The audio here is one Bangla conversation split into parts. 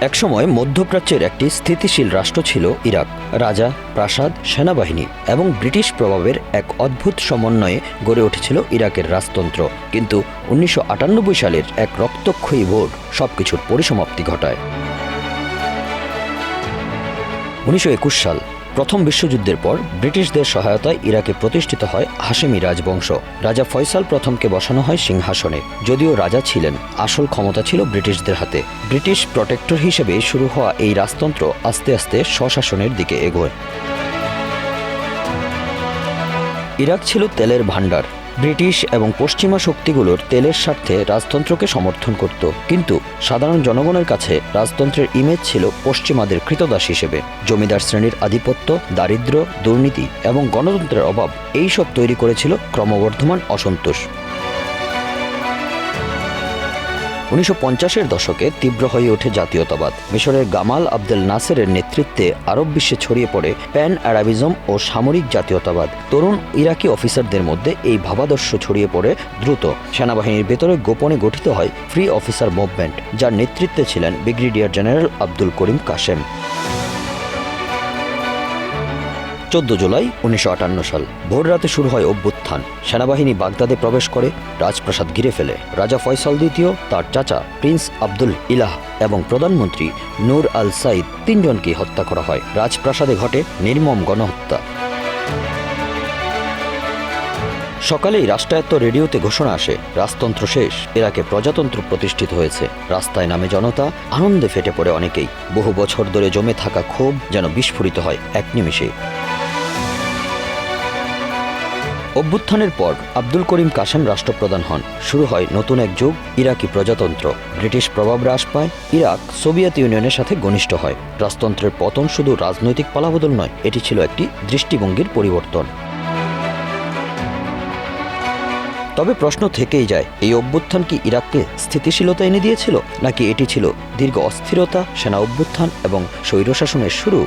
একসময় মধ্যপ্রাচ্যের একটি স্থিতিশীল রাষ্ট্র ছিল ইরাক। রাজা প্রাসাদ, সেনাবাহিনী এবং ব্রিটিশ প্রভাবের এক অদ্ভুত সমন্বয়ে গড়ে উঠেছিল ইরাকের রাজতন্ত্র। কিন্তু উনিশশো আটানব্বই সালের এক রক্তক্ষয়ী ভোট সবকিছুর পরিসমাপ্তি ঘটায়। উনিশশো একুশ সাল প্রথম বিশ্বযুদ্ধের পর ব্রিটিশদের সহায়তায় ইরাকে প্রতিষ্ঠিত হয় হাশেমি রাজবংশ। রাজা ফয়সাল প্রথমকে বসানো হয় সিংহাসনে, যদিও রাজা ছিলেন। আসল ক্ষমতা ছিল ব্রিটিশদের হাতে। ব্রিটিশ প্রটেক্টর হিসেবে শুরু হওয়া এই রাজতন্ত্র আস্তে আস্তে স্বশাসনের দিকে এগোয়। ইরাক ছিল তেলের ভাণ্ডার। ব্রিটিশ এবং পশ্চিমা শক্তিগুলোর তেলের স্বার্থে রাজতন্ত্রকে সমর্থন করত। কিন্তু সাধারণ জনগণের কাছে রাজতন্ত্রের ইমেজ ছিল পশ্চিমাদের কৃতদাস হিসেবে। জমিদার শ্রেণির আধিপত্য দারিদ্র দুর্নীতি এবং গণতন্ত্রের অভাব, এইসব তৈরি করেছিল ক্রমবর্ধমান অসন্তোষ। উনিশশো পঞ্চাশের দশকে তীব্র হয়ে ওঠে জাতীয়তাবাদ। মিশরের গামাল আব্দেল নাসেরের নেতৃত্বে আরব বিশ্বে ছড়িয়ে পড়ে প্যান অ্যারাবিজম ও সামরিক জাতীয়তাবাদ। তরুণ ইরাকি অফিসারদের মধ্যে এই ভাবাদর্শ ছড়িয়ে পড়ে দ্রুত। সেনাবাহিনীর ভেতরে গোপনে গঠিত হয় ফ্রি অফিসার মুভমেন্ট, যার নেতৃত্বে ছিলেন ব্রিগেডিয়ার জেনারেল আব্দুল করিম কাশেম। চোদ্দ জুলাই উনিশশো আটান্ন সাল। ভোর রাতে শুরু হয় অভ্যুত্থান। সেনাবাহিনী বাগদাদে প্রবেশ করে, রাজপ্রাসাদ ঘিরে ফেলে। রাজা ফয়সাল দ্বিতীয়, তার চাচা প্রিন্স আব্দুল ইলাহ এবং প্রধানমন্ত্রী নূর আল সাইদ তিনজনকে হত্যা করা হয়। রাজপ্রাসাদে ঘটে নির্মম গণহত্যা। সকালেই রাষ্ট্রায়ত্ত রেডিওতে ঘোষণা আসে, রাজতন্ত্র শেষ এরাকে প্রজাতন্ত্র প্রতিষ্ঠিত হয়েছে। রাস্তায় নামে জনতা, আনন্দে ফেটে পড়ে অনেকেই। বহু বছর ধরে জমে থাকা ক্ষোভ যেন বিস্ফোরিত হয় এক নিমিষে। অভ্যুত্থানের পর আব্দুল করিম কাসেম রাষ্ট্রপ্রধান হন। শুরু হয় নতুন এক যুগ, ইরাকি প্রজাতন্ত্র। ব্রিটিশ প্রভাব হ্রাস পায়, ইরাক সোভিয়েত ইউনিয়নের সাথে ঘনিষ্ঠ হয়। রাজতন্ত্রের পতন শুধু রাজনৈতিক পালাবদল নয়, এটি ছিল একটি দৃষ্টিভঙ্গির পরিবর্তন। তবে প্রশ্ন থেকেই যায়, এই অভ্যুত্থান কি ইরাককে স্থিতিশীলতা এনে দিয়েছিল, নাকি এটি ছিল দীর্ঘ অস্থিরতা, সেনা অভ্যুত্থান এবং স্বৈরশাসনের শুরু?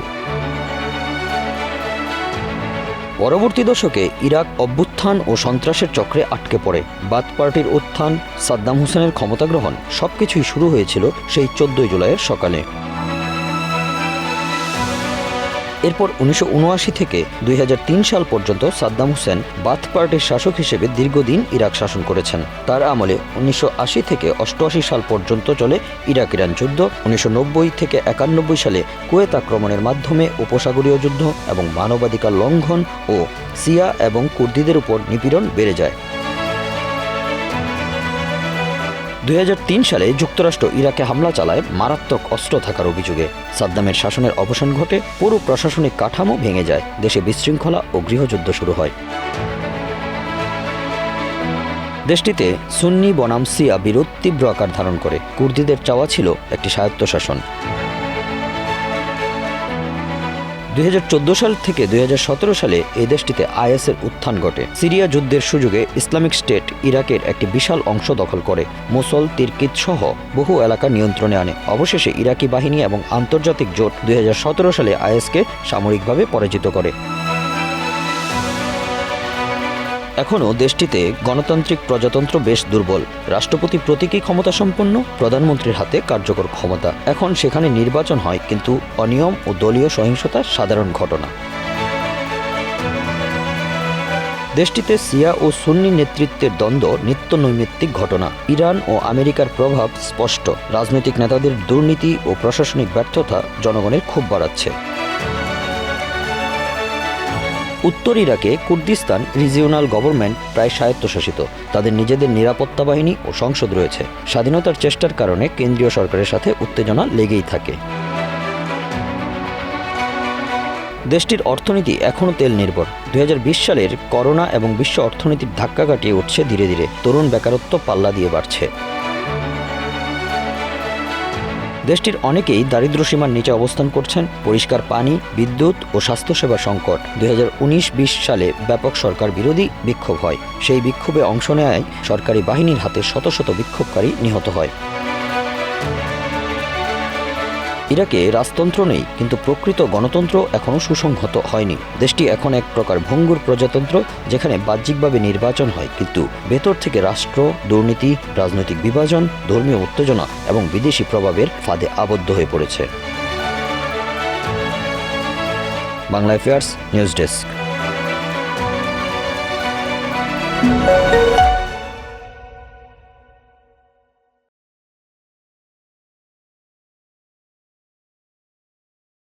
পরবর্তী দশকে ইরাক অভ্যুত্থান ও সন্ত্রাসের চক্রে আটকে পড়ে। বাদ পার্টির উত্থান, সাদ্দাম হোসেনের ক্ষমতা গ্রহণ, সবকিছুই শুরু হয়েছিল সেই চোদ্দই জুলাইয়ের সকালে। এরপর উনিশশো উনআশি থেকে দুই হাজার তিন সাল পর্যন্ত সাদ্দাম হোসেন বাথ পার্টির শাসক হিসেবে দীর্ঘদিন ইরাক শাসন করেছেন। তার আমলে উনিশশো আশি থেকে অষ্টআশি সাল পর্যন্ত চলে ইরাক ইরান যুদ্ধ, উনিশশো নব্বই থেকে একানব্বই সালে কুয়েত আক্রমণের মাধ্যমে উপসাগরীয় যুদ্ধ এবং মানবাধিকার লঙ্ঘন ও সিয়া এবং কুর্দিদের উপর নিপীড়ন বেড়ে যায়। দুই হাজার তিন সালে যুক্তরাষ্ট্র ইরাকে হামলা চালায় মারাত্মক অস্ত্র থাকার অভিযোগে। সাদ্দামের শাসনের অবসান ঘটে, পুরো প্রশাসনিক কাঠামো ভেঙে যায়, দেশে বিশৃঙ্খলা ও গৃহযুদ্ধ শুরু হয়। দেশটিতে সুন্নি বনাম সিয়া বিরোধ তীব্র আকার ধারণ করে। কুর্দিদের চাওয়া ছিল একটি স্বায়ত্তশাসন। দুই হাজার চোদ্দ সাল থেকে দুই হাজার সতেরো সালে এই দেশটিতে আইএসের উত্থান ঘটে। সিরিয়া যুদ্ধের সুযোগে ইসলামিক স্টেট ইরাকের একটি বিশাল অংশ দখল করে। মুসল, তিরকিত সহ বহু এলাকা নিয়ন্ত্রণে আনে। অবশেষে ইরাকি বাহিনী এবং আন্তর্জাতিক জোট দুই হাজার সতেরো সালে আইএসকে সামরিকভাবে পরাজিত করে। এখনও দেশটিতে গণতান্ত্রিক প্রজাতন্ত্র বেশ দুর্বল। রাষ্ট্রপতি প্রতীকী ক্ষমতা সম্পন্ন প্রধানমন্ত্রীর হাতে কার্যকর ক্ষমতা। এখন সেখানে নির্বাচন হয়, কিন্তু অনিয়ম ও দলীয় সহিংসতা সাধারণ ঘটনা। দেশটিতে সিয়া ও সুন্নি নেতৃত্বের দ্বন্দ্ব নিত্য নৈমিত্তিক ঘটনা। ইরান ও আমেরিকার প্রভাব স্পষ্ট। রাজনৈতিক নেতাদের দুর্নীতি ও প্রশাসনিক ব্যর্থতা জনগণের ক্ষোভ বাড়াচ্ছে। উত্তর ইরাকে কুর্দিস্তান রিজিওনাল গভর্নমেন্ট প্রায় স্বায়ত্তশাসিত। তাদের নিজেদের নিরাপত্তা বাহিনী ও সংসদ রয়েছে। স্বাধীনতার চেষ্টার কারণে কেন্দ্রীয় সরকারের সাথে উত্তেজনা লেগেই থাকে। দেশটির অর্থনীতি এখনও তেল নির্ভর। দু হাজার বিশ সালের করোনা এবং বিশ্ব অর্থনীতির ধাক্কা কাটিয়ে উঠছে ধীরে ধীরে। তরুণ বেকারত্ব পাল্লা দিয়ে বাড়ছে। দেশটির অনেকেই দারিদ্র্য সীমার নিচে অবস্থান করছেন। পরিষ্কার পানি, বিদ্যুৎ ও স্বাস্থ্যসেবা সংকট। দুই হাজার সালে ব্যাপক সরকার বিরোধী বিক্ষোভ হয়। সেই বিক্ষোভে অংশ নেয় সরকারি বাহিনীর হাতে শত শত বিক্ষোভকারী নিহত হয়। ইরাকে রাজতন্ত্র নেই, কিন্তু প্রকৃত গণতন্ত্র এখনও সুসংহত হয়নি। দেশটি এখন এক প্রকার ভঙ্গুর প্রজাতন্ত্র, যেখানে বাহ্যিকভাবে নির্বাচন হয়, কিন্তু ভেতর থেকে রাষ্ট্র, দুর্নীতি, রাজনৈতিক বিভাজন, ধর্মীয় উত্তেজনা এবং বিদেশি প্রভাবের ফাঁদে আবদ্ধ হয়ে পড়েছে। Bangla affairs news desk